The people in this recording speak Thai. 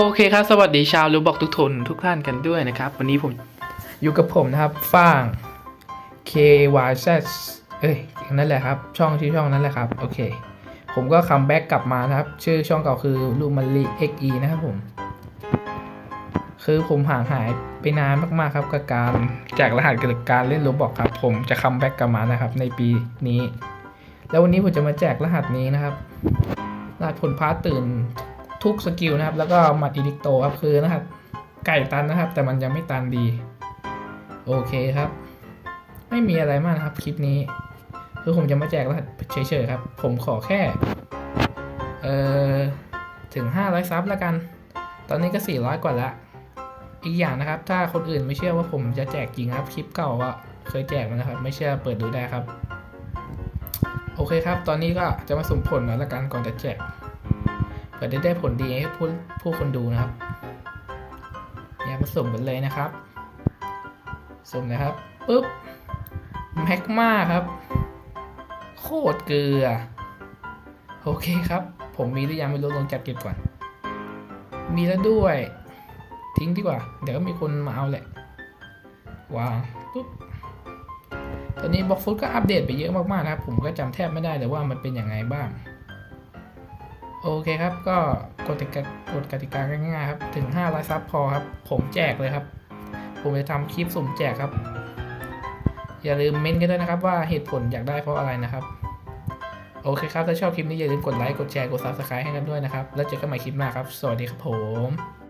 โอเคครับ สวัสดีชาวรู้บอกทุกทนทุกท่านกันด้วยนะครับ วันนี้ผมอยู่กับผมนะครับฟาง K Y Z เอ้ยนั่นแหละครับ ช่องชื่อช่องนั้นแหละครับ โอเค ผมก็คัมแบ็กกลับมานะครับ ชื่อช่องเก่าคือลูมารี XE นะครับผม คือผมห่างหายไปนานมากๆครับกับการแจกรหัสกับการเล่นโรบอกครับ ผมจะคัมแบ็กกลับมานะครับ ในปีนี้ แล้ววันนี้ผมจะมาแจกรหัสนี้นะครับรหัสผลพาร์ตื่น ทุกสกิลนะครับ แล้วก็หมัดอีดิกโตครับคือรหัสไก่ตันนะครับ แต่มันยังไม่ตันดี โอเคครับ ไม่มีอะไรมากนะครับคลิปนี้ คือผมจะมาแจกรหัสเฉยๆครับ ผมขอแค่เอ่อถึง 500 ซับแล้วกัน ตอนนี้ก็ 400 กว่าละอีกอย่างนะครับ ถ้าคนอื่นไม่เชื่อว่าผมจะแจกจริงครับ คลิปเก่าก็เคยแจกมานะครับ ไม่เชื่อเปิดดูได้ครับ โอเคครับ ตอนนี้ก็จะมาสุ่มผลหน่อยละกันก่อนจะแจก เผื่อได้ได้ผลดีให้ผู้ผู้คนดูนะครับอย่ามาสุ่มกันเลยนะครับสมนะครับปุ๊บแม็กมาครับ โคตรเกลือ โอเคครับ ผมมีหรือยังไม่รู้ลองจัดเก็บก่อน มีแล้วด้วย ทิ้งดีกว่า เดี๋ยวก็มีคนมาเอาแหละวางปุ๊บตอนนี้บล็อกฟุตก็อัปเดตไปเยอะมากๆนะครับ ผมก็จำแทบไม่ได้เลยว่ามันเป็นอยังไงบ้าง โอเคครับ ก็กฎกติกากฎกติกาง่ายๆครับ ถึง 500ซับพอครับ ผมแจกเลยครับ ผมจะทำคลิปสุ่มแจกครับ อย่าลืมเม้นกันด้วยนะครับว่าเหตุผลอยากได้เพราะอะไรนะครับ โอเคครับ ถ้าชอบคลิปนี้อย่าลืมกดไลค์ กดแชร์ กด subscribe ให้กันด้วยนะครับ แล้วเจอกันใหม่คลิปหน้าครับ สวัสดีครับผม